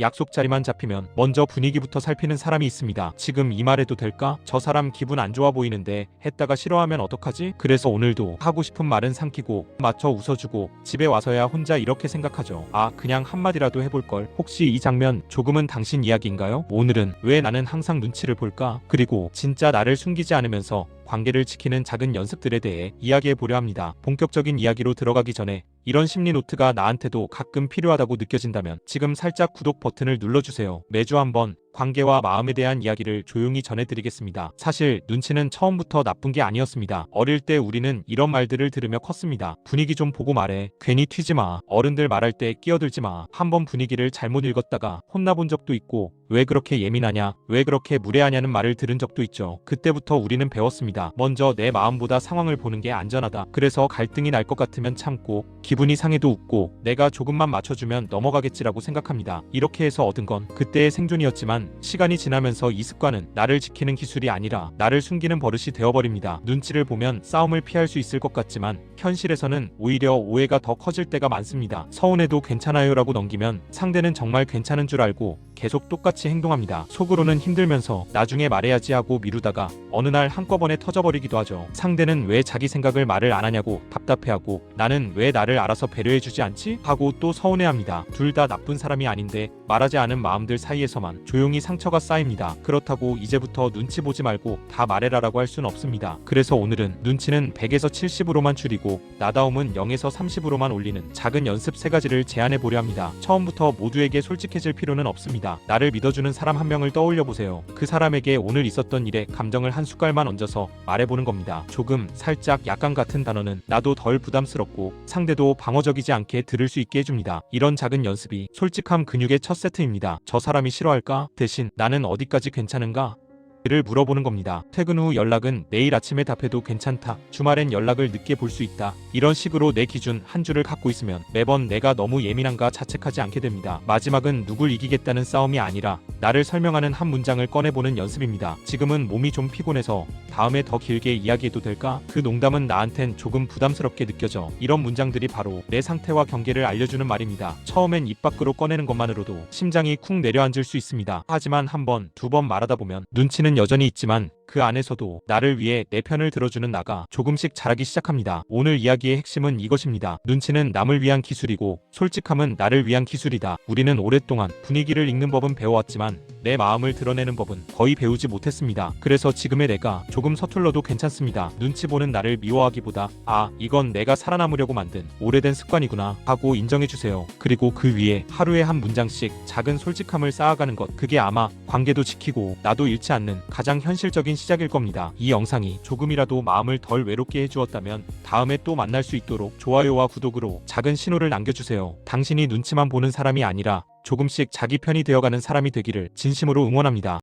약속 자리만 잡히면 먼저 분위기부터 살피는 사람이 있습니다. 지금 이 말해도 될까? 저 사람 기분 안 좋아 보이는데 했다가 싫어하면 어떡하지? 그래서 오늘도 하고 싶은 말은 삼키고 맞춰 웃어주고 집에 와서야 혼자 이렇게 생각하죠. 아 그냥 한마디라도 해볼걸. 혹시 이 장면 조금은 당신 이야기인가요? 오늘은 왜 나는 항상 눈치를 볼까? 그리고 진짜 나를 숨기지 않으면서 관계를 지키는 작은 연습들에 대해 이야기해 보려 합니다. 본격적인 이야기로 들어가기 전에 이런 심리 노트가 나한테도 가끔 필요하다고 느껴진다면 지금 살짝 구독 버튼을 눌러주세요. 매주 한번 관계와 마음에 대한 이야기를 조용히 전해드리겠습니다. 사실 눈치는 처음부터 나쁜 게 아니었습니다. 어릴 때 우리는 이런 말들을 들으며 컸습니다. 분위기 좀 보고 말해. 괜히 튀지 마. 어른들 말할 때 끼어들지 마. 한번 분위기를 잘못 읽었다가 혼나본 적도 있고 왜 그렇게 예민하냐? 왜 그렇게 무례하냐는 말을 들은 적도 있죠. 그때부터 우리는 배웠습니다. 먼저 내 마음보다 상황을 보는 게 안전하다. 그래서 갈등이 날 것 같으면 참고 기분이 상해도 웃고 내가 조금만 맞춰주면 넘어가겠지라고 생각합니다. 이렇게 해서 얻은 건 그때의 생존이었지만 시간이 지나면서 이 습관은 나를 지키는 기술이 아니라 나를 숨기는 버릇이 되어버립니다. 눈치를 보면 싸움을 피할 수 있을 것 같지만 현실에서는 오히려 오해가 더 커질 때가 많습니다. 서운해도 괜찮아요라고 넘기면 상대는 정말 괜찮은 줄 알고 계속 똑같이 행동합니다. 속으로는 힘들면서 나중에 말해야지 하고 미루다가 어느 날 한꺼번에 터져버리기도 하죠. 상대는 왜 자기 생각을 말을 안 하냐고 답답해하고 나는 왜 나를 알아서 배려해주지 않지? 하고 또 서운해합니다. 둘 다 나쁜 사람이 아닌데 말하지 않은 마음들 사이에서만 조용히 상처가 쌓입니다. 그렇다고 이제부터 눈치 보지 말고 다 말해라라고 할 수는 없습니다. 그래서 오늘은 눈치는 100에서 70으로만 줄이고 나다움은 0에서 30으로만 올리는 작은 연습 세 가지를 제안해 보려 합니다. 처음부터 모두에게 솔직해질 필요는 없 습니다. 나를 믿어주는 사람 한 명을 떠올려 보세요. 그 사람에게 오늘 있었던 일에 감정을 한 숟갈만 얹어서 말해보는 겁니다. 조금, 살짝, 약간 같은 단어는 나도 덜 부담스럽고 상대도 방어적이지 않게 들을 수 있게 해줍니다. 이런 작은 연습이 솔직함 근육의 첫 세트입니다. 저 사람이 싫어할까? 대신 나는 어디까지 괜찮은가? 를 물어보는 겁니다. 퇴근 후 연락은 내일 아침에 답해도 괜찮다. 주말엔 연락을 늦게 볼 수 있다. 이런 식으로 내 기준 한 줄을 갖고 있으면 매번 내가 너무 예민한가 자책하지 않게 됩니다. 마지막은 누굴 이기겠다는 싸움이 아니라 나를 설명하는 한 문장을 꺼내보는 연습입니다. 지금은 몸이 좀 피곤해서 다음에 더 길게 이야기해도 될까? 그 농담은 나한텐 조금 부담스럽게 느껴져. 이런 문장들이 바로 내 상태와 경계를 알려주는 말입니다. 처음엔 입 밖으로 꺼내는 것만으로도 심장이 쿵 내려앉을 수 있습니다. 하지만 한 번, 두 번 말하다 보면 눈치는 여전히 있지만 그 안에서도 나를 위해 내 편을 들어주는 나가 조금씩 자라기 시작합니다. 오늘 이야기의 핵심은 이것입니다. 눈치는 남을 위한 기술이고 솔직함은 나를 위한 기술이다. 우리는 오랫동안 분위기를 읽는 법은 배워왔지만 내 마음을 드러내는 법은 거의 배우지 못했습니다. 그래서 지금의 내가 조금 서툴러도 괜찮습니다. 눈치 보는 나를 미워하기보다 아 이건 내가 살아남으려고 만든 오래된 습관이구나 하고 인정해주세요. 그리고 그 위에 하루에 한 문장씩 작은 솔직함을 쌓아가는 것 그게 아마 관계도 지키고 나도 잃지 않는 가장 현실적인 시작일 겁니다. 이 영상이 조금이라도 마음을 덜 외롭게 해주었다면 다음에 또 만날 수 있도록 좋아요와 구독으로 작은 신호를 남겨주세요. 당신이 눈치만 보는 사람이 아니라 조금씩 자기 편이 되어가는 사람이 되기를 진심으로 응원합니다.